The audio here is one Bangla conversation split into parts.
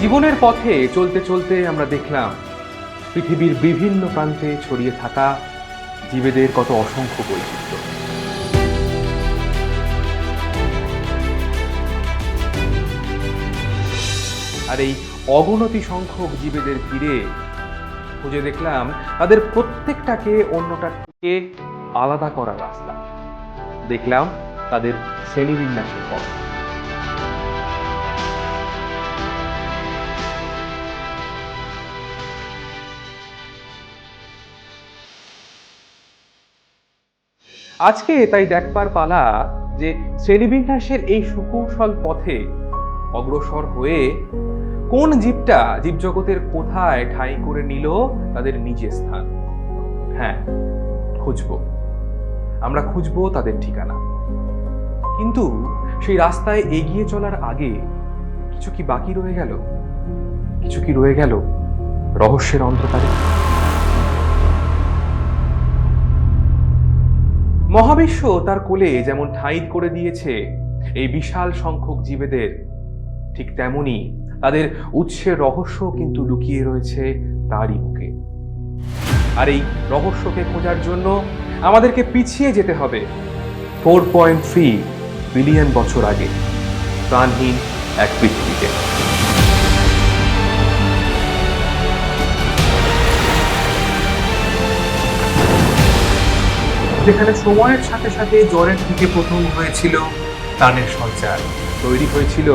জীবনের পথে চলতে চলতে আমরা দেখলাম পৃথিবীর বিভিন্ন প্রান্তে ছড়িয়ে থাকা জীবেদের কত অসংখ্য বৈচিত্র্য। আর এই অগণতি সংখ্যক জীবেদের ঘিরে খুঁজে দেখলাম তাদের প্রত্যেকটাকে অন্যটার থেকে আলাদা করার রাস্তা। দেখলাম তাদের শ্রেণীবিন্যাসের পথ। আজকে তাই দেখবার পালা যে শ্রেণীবিন্যাসের এই সুকৌশল পথে অগ্রসর হয়ে কোন জীবটা জীবজগতের কোথায় ঠাঁই করে নিল তাদের নিজের স্থান? হ্যাঁ খুঁজব। আমরা খুঁজব তাদের ঠিকানা। কিন্তু সেই রাস্তায় এগিয়ে চলার আগে কিছু কি বাকি রয়ে গেল? কিছু কি রয়ে গেল? রহস্যের অন্ধকারে? মহাবিশ্ব তার কোলে যেমন ঠাঁই করে দিয়েছে, এই বিশাল সংখ্যক জীবেদের, ঠিক তেমনি তাদের উৎসের রহস্য কিন্তু লুকিয়ে রয়েছে তারই বুকে। আর এই রহস্যকে খোঁজার জন্য আমাদেরকে পিছিয়ে যেতে হবে। ফোর পয়েন্ট থ্রি বিলিয়ন বছর আগে, প্রাণহীন এক পৃথিবীতে। যেখানে সময়ের সাথে সাথে জ্বরের থেকে প্রথম হয়েছিল প্রাণের সঞ্চার। তৈরি হয়েছিল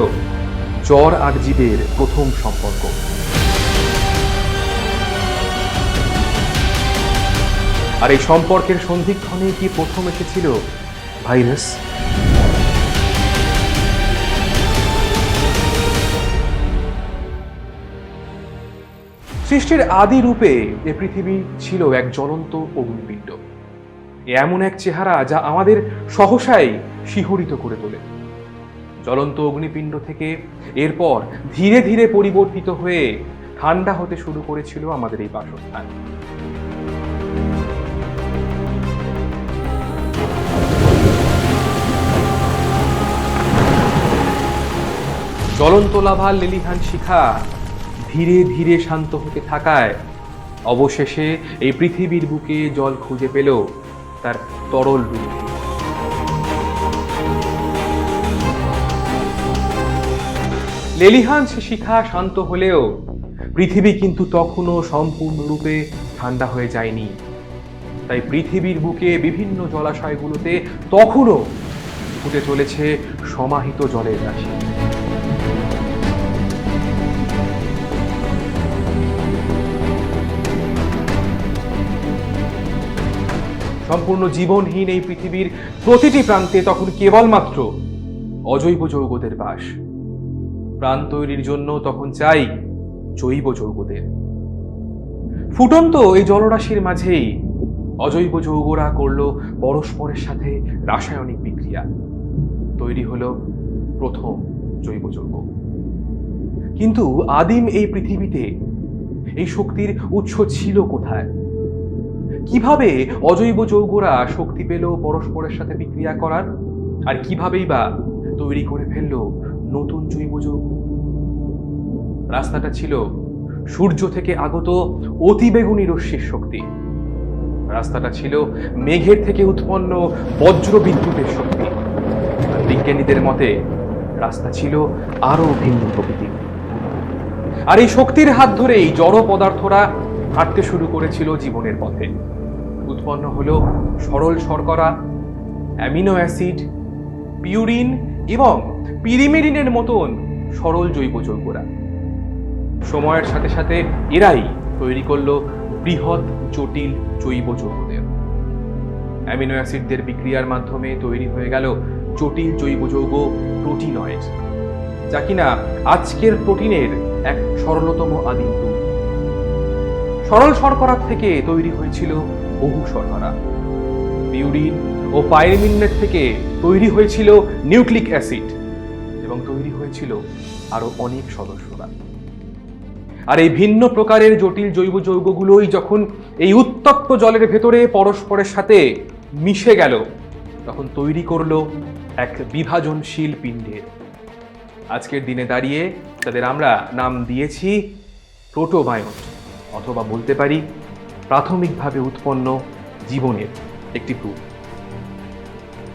জ্বর আর জীবের প্রথম সম্পর্ক। আর এই সম্পর্কের সন্ধিক্ষণে কি প্রথম এসেছিল? ভাইরাস? সৃষ্টির আদি রূপে এ পৃথিবী ছিল এক জ্বলন্ত অগ্নিপিণ্ড। এমন এক চেহারা যা আমাদের সহসাই শিহরিত করে তোলে। জ্বলন্ত অগ্নিপিণ্ড থেকে এরপর ধীরে ধীরে পরিবর্তিত হয়ে ঠান্ডা হতে শুরু করেছিল আমাদের এই বাসস্থান। জ্বলন্ত লাভার লেলিহান শিখা ধীরে ধীরে শান্ত হতে থাকায় অবশেষে এই পৃথিবীর বুকে জল খুঁজে পেল তার তরল রূপ। লেলিহান সে শিখা শান্ত হলেও পৃথিবী কিন্তু তখনও সম্পূর্ণরূপে ঠান্ডা হয়ে যায়নি। তাই পৃথিবীর বুকে বিভিন্ন জলাশয়গুলোতে তখনও ফুটে চলেছে সমাহিত জলের রাশি। সম্পূর্ণ জীবনহীন এই পৃথিবীর প্রতিটি প্রান্তে তখন কেবলমাত্র অজৈব যৌগদের বাস। প্রাণ তৈরির জন্য তখন চাই জৈব যৌগদের। ফুটন্ত এই জলরাশির মাঝেই অজৈব যৌগরা করল পরস্পরের সাথে রাসায়নিক বিক্রিয়া। তৈরি হলো প্রথম জৈব যৌগ। কিন্তু আদিম এই পৃথিবীতে এই শক্তির উৎস ছিল কোথায়? কীভাবে অজৈব যৌগরা শক্তি পেল পরস্পরের সাথে বিক্রিয়া করার? আর কিভাবেই বা তৈরি করে ফেলল নতুন জৈব যৌগ? রাস্তাটা ছিল সূর্য থেকে আগত অতিবেগুনি রশ্মির শক্তি। রাস্তাটা ছিল মেঘের থেকে উৎপন্ন বজ্র বিদ্যুতের শক্তি বিজ্ঞানীদের মতে রাস্তা ছিল আরও ভিন্ন প্রকৃতির। আর এই শক্তির হাত ধরেই জড় পদার্থরা হাঁটতে শুরু করেছিল জীবনের পথে। উৎপন্ন হলো সরল শর্করা, অ্যামিনো অ্যাসিড, পিউরিন এবং পিরিমেডিনের মতন সরল জৈব যৌগরা সময়ের সাথে সাথে এরাই তৈরি করল বৃহৎ, জটিল জৈব যৌগদের। অ্যামিনো অ্যাসিডদের বিক্রিয়ার মাধ্যমে তৈরি হয়ে গেল জটিল জৈব যৌগ প্রোটিনয়েড, যা কিনা আজকের প্রোটিনের এক সরলতম আদিম রূপ। সরল শর্করার থেকে তৈরি হয়েছিল বহু শর্করা। পিউরিন ও পাইরিমিনের থেকে তৈরি হয়েছিল নিউক্লিক অ্যাসিড এবং তৈরি হয়েছিল আরও অনেক সদস্যরা। আর এই ভিন্ন প্রকারের জটিল জৈব যৌগগুলোই যখন এই উত্তপ্ত জলের ভেতরে পরস্পরের সাথে মিশে গেল, তখন তৈরি করল এক বিভাজনশীল পিণ্ডের। আজকের দিনে দাঁড়িয়ে তাদের আমরা নাম দিয়েছি প্রোটোবায়ন অথবা বলতে পারি, প্রাথমিকভাবে উৎপন্ন জীবনের একটি রূপ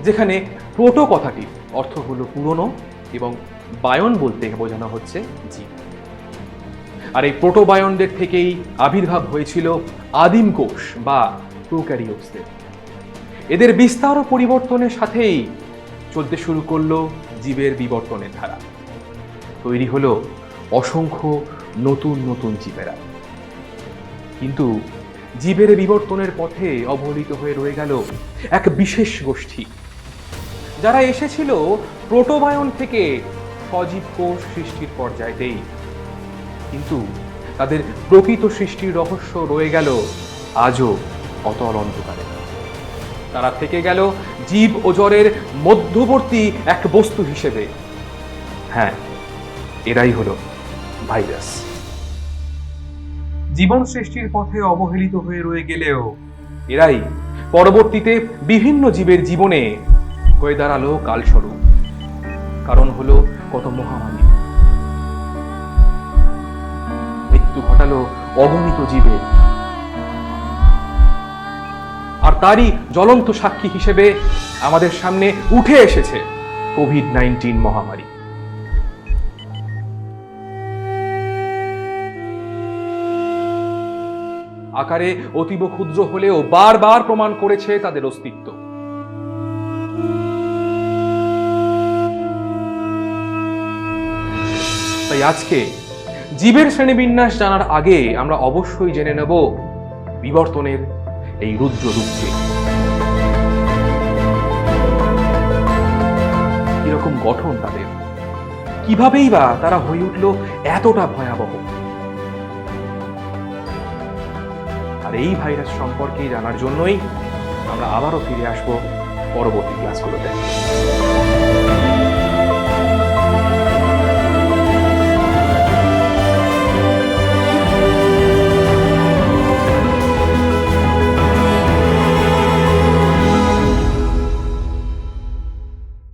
যেখানে প্রোটো কথাটির অর্থ হলো পুরনো এবং বায়ন বলতে বোঝানো হচ্ছে জীব। আর এই প্রোটোবায়নদের থেকেই আবির্ভাব হয়েছিল আদিম কোষ বা প্রোক্যারিওসদের এদের বিস্তার ও পরিবর্তনের সাথেই চলতে শুরু করল জীবের বিবর্তনের ধারা। তৈরি হলো অসংখ্য নতুন নতুন জীবেরা। কিন্তু জীবের বিবর্তনের পথে অবহেলিত হয়ে রয়ে গেল এক বিশেষ গোষ্ঠী। যারা এসেছিল প্রোটোবায়ন থেকে সজীব কোষ সৃষ্টির পর্যায়েতেই। কিন্তু তাদের প্রকৃত সৃষ্টির রহস্য রয়ে গেল আজও অতল অন্ধকারে। তারা থেকে গেল জীব ও জ্বরের মধ্যবর্তী এক বস্তু হিসেবে। হ্যাঁ এরাই হলো ভাইরাস। জীবন সৃষ্টির পথে অবহেলিত হয়ে রয়ে গেলেও এরাই পরবর্তীতে বিভিন্ন জীবের জীবনে হয়ে দাঁড়াল কালস্বরূপ। কারণ হলো কত মহামারী। মৃত্যু ঘটালো অগণিত জীবের। আর তারই জ্বলন্ত সাক্ষী হিসেবে আমাদের সামনে উঠে এসেছে কোভিড নাইন্টিন মহামারী। আকারে অতীব ক্ষুদ্র হলেও বারবার প্রমাণ করেছে তাদের অস্তিত্ব। তাই আজকে জীবের শ্রেণীবিন্যাস জানার আগে আমরা অবশ্যই জেনে নেব বিবর্তনের এই রুদ্র রূপকে। কীরকম গঠন তাদের? কিভাবেই বা তারা হয়ে উঠল এতটা ভয়াবহ? আর এই ভাইরাস সম্পর্কে জানার জন্যই আমরা আবারও ফিরে আসব পরবর্তী ক্লাসগুলোতে